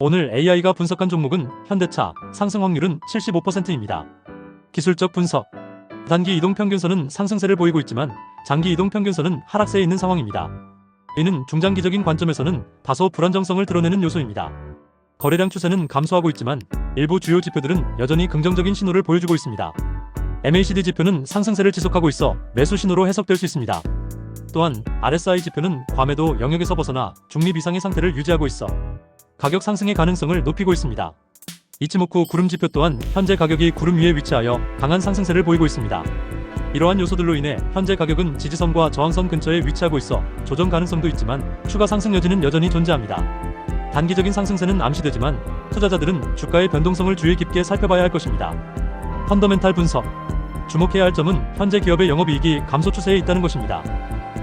오늘 AI가 분석한 종목은 현대차, 상승 확률은 75%입니다. 기술적 분석. 단기 이동 평균선은 상승세를 보이고 있지만 장기 이동 평균선은 하락세에 있는 상황입니다. 이는 중장기적인 관점에서는 다소 불안정성을 드러내는 요소입니다. 거래량 추세는 감소하고 있지만 일부 주요 지표들은 여전히 긍정적인 신호를 보여주고 있습니다. MACD 지표는 상승세를 지속하고 있어 매수 신호로 해석될 수 있습니다. 또한 RSI 지표는 과매도 영역에서 벗어나 중립 이상의 상태를 유지하고 있어 가격 상승의 가능성을 높이고 있습니다. 이치모쿠 구름 지표 또한 현재 가격이 구름 위에 위치하여 강한 상승세를 보이고 있습니다. 이러한 요소들로 인해 현재 가격은 지지선과 저항선 근처에 위치하고 있어 조정 가능성도 있지만 추가 상승 여지는 여전히 존재합니다. 단기적인 상승세는 암시되지만 투자자들은 주가의 변동성을 주의 깊게 살펴봐야 할 것입니다. 펀더멘탈 분석 주목해야 할 점은 현재 기업의 영업이익이 감소 추세에 있다는 것입니다.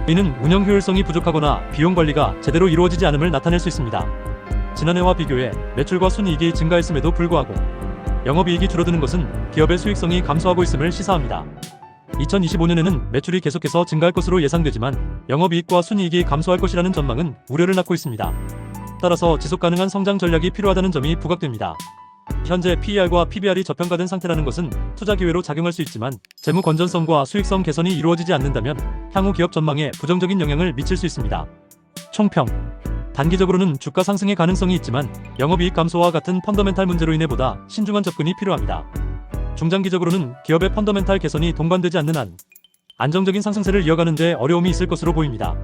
이는 운영 효율성이 부족하거나 비용 관리가 제대로 이루어지지 않음을 나타낼 수 있습니다. 지난해와 비교해 매출과 순이익이 증가했음에도 불구하고 영업이익이 줄어드는 것은 기업의 수익성이 감소하고 있음을 시사합니다. 2025년에는 매출이 계속해서 증가할 것으로 예상되지만 영업이익과 순이익이 감소할 것이라는 전망은 우려를 낳고 있습니다. 따라서 지속 가능한 성장 전략이 필요하다는 점이 부각됩니다. 현재 PER과 PBR이 저평가된 상태라는 것은 투자 기회로 작용할 수 있지만 재무 건전성과 수익성 개선이 이루어지지 않는다면 향후 기업 전망에 부정적인 영향을 미칠 수 있습니다. 총평 단기적으로는 주가 상승의 가능성이 있지만 영업이익 감소와 같은 펀더멘탈 문제로 인해 보다 신중한 접근이 필요합니다. 중장기적으로는 기업의 펀더멘탈 개선이 동반되지 않는 한 안정적인 상승세를 이어가는 데 어려움이 있을 것으로 보입니다.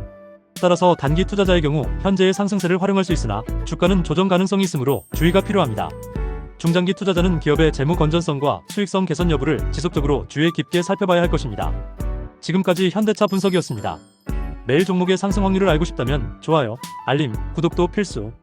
따라서 단기 투자자의 경우 현재의 상승세를 활용할 수 있으나 주가는 조정 가능성이 있으므로 주의가 필요합니다. 중장기 투자자는 기업의 재무 건전성과 수익성 개선 여부를 지속적으로 주의 깊게 살펴봐야 할 것입니다. 지금까지 현대차 분석이었습니다. 매일 종목의 상승 확률을 알고 싶다면 좋아요, 알림, 구독도 필수.